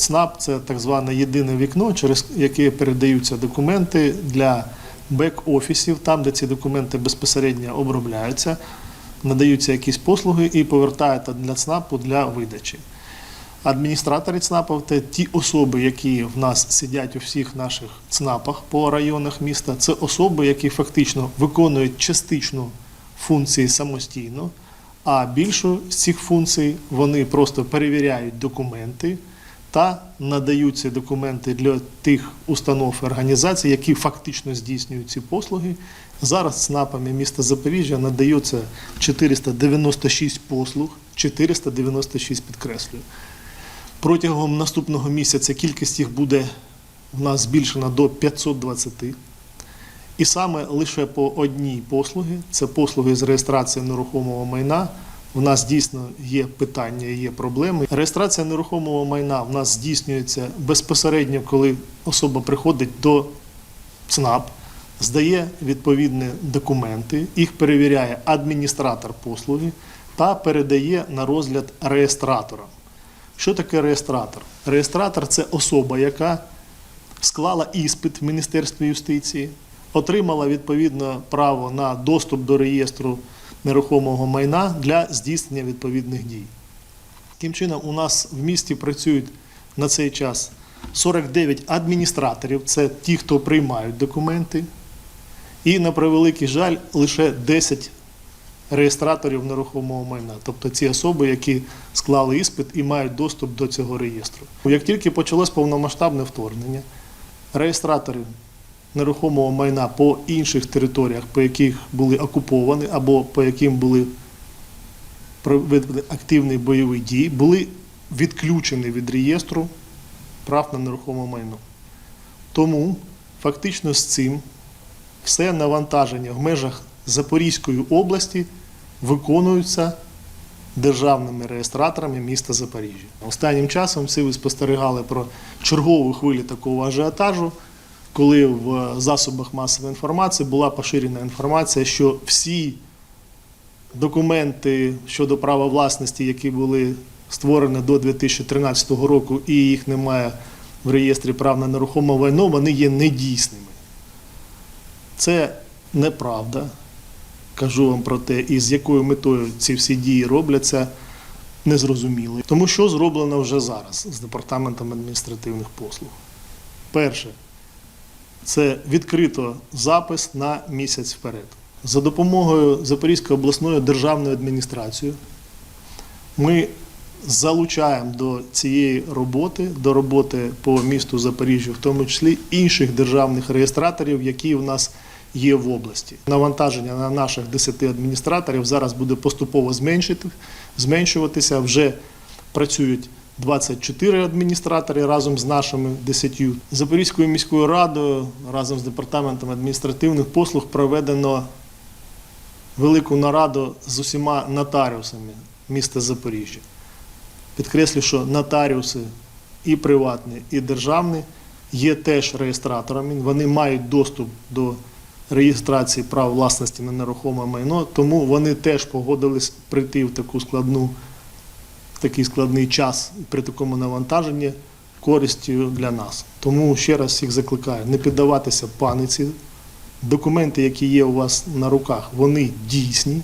ЦНАП це так зване єдине вікно, через яке передаються документи для бек-офісів, там, де ці документи безпосередньо обробляються, надаються якісь послуги і повертаються для ЦНАПу для видачі. Адміністратори ЦНАПів це ті особи, які в нас сидять у всіх наших ЦНАПах по районах міста. Це особи, які фактично виконують частично функції самостійно, а більшу з цих функцій вони просто перевіряють документи та надають ці документи для тих установ і організацій, які фактично здійснюють ці послуги. Зараз ЦНАПами міста Запоріжжя надається 496 послуг, 496 підкреслюю. Протягом наступного місяця кількість їх буде в нас збільшена до 520. І саме лише по одній послуги, це послуги з реєстрації нерухомого майна. У нас дійсно є питання, є проблеми. Реєстрація нерухомого майна в нас здійснюється безпосередньо, коли особа приходить до ЦНАП, здає відповідні документи, їх перевіряє адміністратор послуги та передає на розгляд реєстраторам. Що таке реєстратор? Реєстратор це особа, яка склала іспит в Міністерстві юстиції, отримала відповідно право на доступ до реєстру нерухомого майна для здійснення відповідних дій. Таким чином, у нас в місті працюють на цей час 49 адміністраторів, це ті, хто приймають документи, і, на превеликий жаль, лише 10 реєстраторів нерухомого майна, тобто ці особи, які склали іспит і мають доступ до цього реєстру. Як тільки почалось повномасштабне вторгнення, реєстратори нерухомого майна по інших територіях, по яких були окуповані або по яким були проведені активні бойові дії, були відключені від реєстру прав на нерухоме майно. Тому фактично з цим все навантаження в межах Запорізької області виконуються державними реєстраторами міста Запоріжжя. Останнім часом всі ви спостерігали про чергову хвилю такого ажіотажу, коли в засобах масової інформації була поширена інформація, що всі документи щодо права власності, які були створені до 2013 року, і їх немає в реєстрі прав на нерухоме майно, вони є недійсними. Це неправда. Кажу вам про те, і з якою метою ці всі дії робляться, незрозуміло. Тому що зроблено вже зараз з департаментом адміністративних послуг. Перше, це відкрито запис на місяць вперед. За допомогою Запорізької обласної державної адміністрації ми залучаємо до цієї роботи, до роботи по місту Запоріжжя, в тому числі інших державних реєстраторів, які у нас є в області. Навантаження на наших 10 адміністраторів зараз буде поступово зменшуватися. Вже працюють 24 адміністратори разом з нашими 10. Запорізькою міською радою разом з департаментом адміністративних послуг проведено велику нараду з усіма нотаріусами міста Запоріжжя. Підкреслю, що нотаріуси і приватні, і державні є теж реєстраторами. Вони мають доступ до реєстрації прав власності на нерухоме майно, тому вони теж погодились прийти в таку складну, такий складний час при такому навантаженні користю для нас. Тому ще раз всіх закликаю не піддаватися паниці. Документи, які є у вас на руках, вони дійсні.